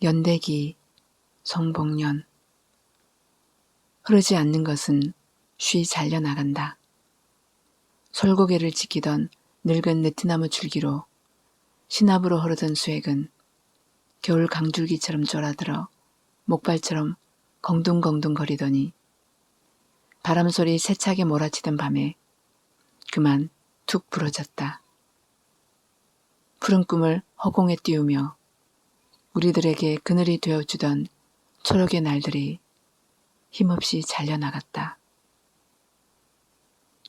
연대기, 송복년. 흐르지 않는 것은 쉬 잘려나간다. 솔고개를 지키던 늙은 느티나무 줄기로 신압으로 흐르던 수액은 겨울 강줄기처럼 쫄아들어 목발처럼 공둥공둥 거리더니 바람소리 세차게 몰아치던 밤에 그만 툭 부러졌다. 푸른 꿈을 허공에 띄우며 우리들에게 그늘이 되어주던 초록의 날들이 힘없이 잘려나갔다.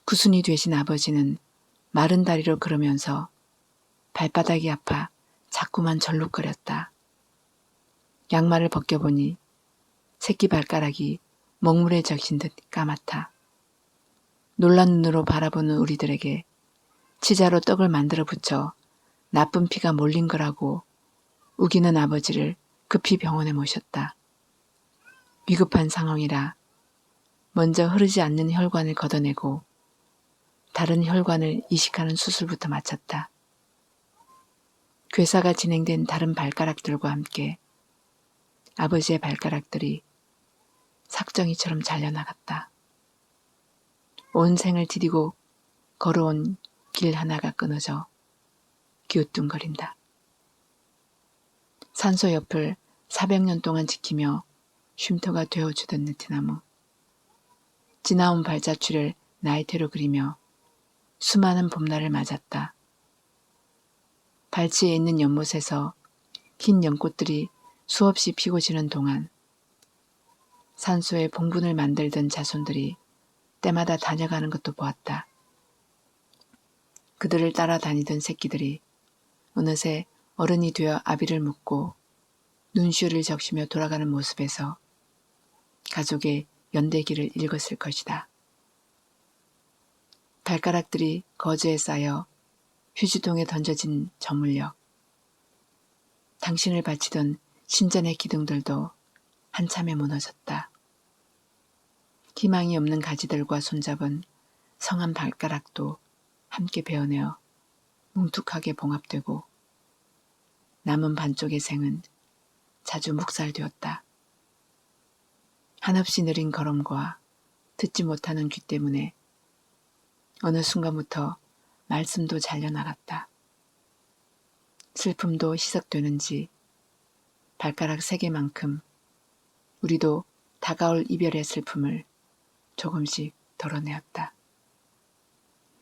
구순이 되신 아버지는 마른 다리로 걸으면서 발바닥이 아파 자꾸만 절룩거렸다. 양말을 벗겨보니 새끼 발가락이 먹물에 적신 듯 까맣다. 놀란 눈으로 바라보는 우리들에게 치자로 떡을 만들어 붙여 나쁜 피가 몰린 거라고 우기는 아버지를 급히 병원에 모셨다. 위급한 상황이라 먼저 흐르지 않는 혈관을 걷어내고 다른 혈관을 이식하는 수술부터 마쳤다. 괴사가 진행된 다른 발가락들과 함께 아버지의 발가락들이 삭정이처럼 잘려나갔다. 온 생을 디디고 걸어온 길 하나가 끊어져 기우뚱거린다. 산소 옆을 400년 동안 지키며 쉼터가 되어주던 느티나무. 지나온 발자취를 나이테로 그리며 수많은 봄날을 맞았다. 발치에 있는 연못에서 흰 연꽃들이 수없이 피고 지는 동안 산소에 봉분을 만들던 자손들이 때마다 다녀가는 것도 보았다. 그들을 따라다니던 새끼들이 어느새 어른이 되어 아비를 묻고 눈시울을 적시며 돌아가는 모습에서 가족의 연대기를 읽었을 것이다. 발가락들이 거즈에 쌓여 휴지통에 던져진 저물력. 당신을 바치던 신전의 기둥들도 한참에 무너졌다. 희망이 없는 가지들과 손잡은 성한 발가락도 함께 베어내어 뭉툭하게 봉합되고 남은 반쪽의 생은 자주 묵살되었다. 한없이 느린 걸음과 듣지 못하는 귀 때문에 어느 순간부터 말씀도 잘려나갔다. 슬픔도 희석되는지 발가락 세 개만큼 우리도 다가올 이별의 슬픔을 조금씩 덜어내었다.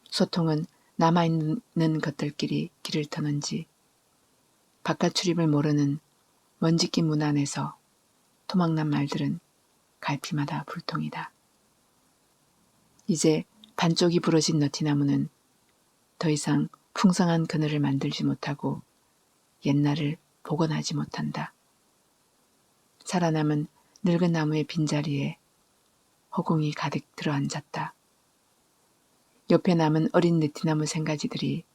소통은 남아있는 것들끼리 길을 터는지 바깥 출입을 모르는 먼지 낀 문 안에서 토막난 말들은 갈피마다 불통이다. 이제 반쪽이 부러진 너티나무는 더 이상 풍성한 그늘을 만들지 못하고 옛날을 복원하지 못한다. 살아남은 늙은 나무의 빈자리에 허공이 가득 들어앉았다. 옆에 남은 어린 느티나무 생가지들이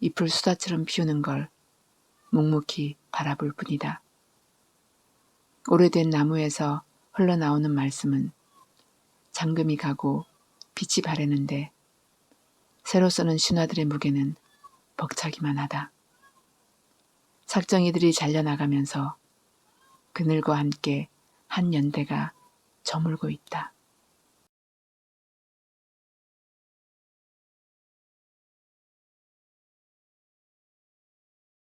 잎을 수다처럼 피우는 걸 묵묵히 바라볼 뿐이다. 오래된 나무에서 흘러나오는 말씀은 잠금이 가고 빛이 바래는데 새로 쓰는 신화들의 무게는 벅차기만 하다. 삭정이들이 잘려나가면서 그늘과 함께 한 연대가 저물고 있다.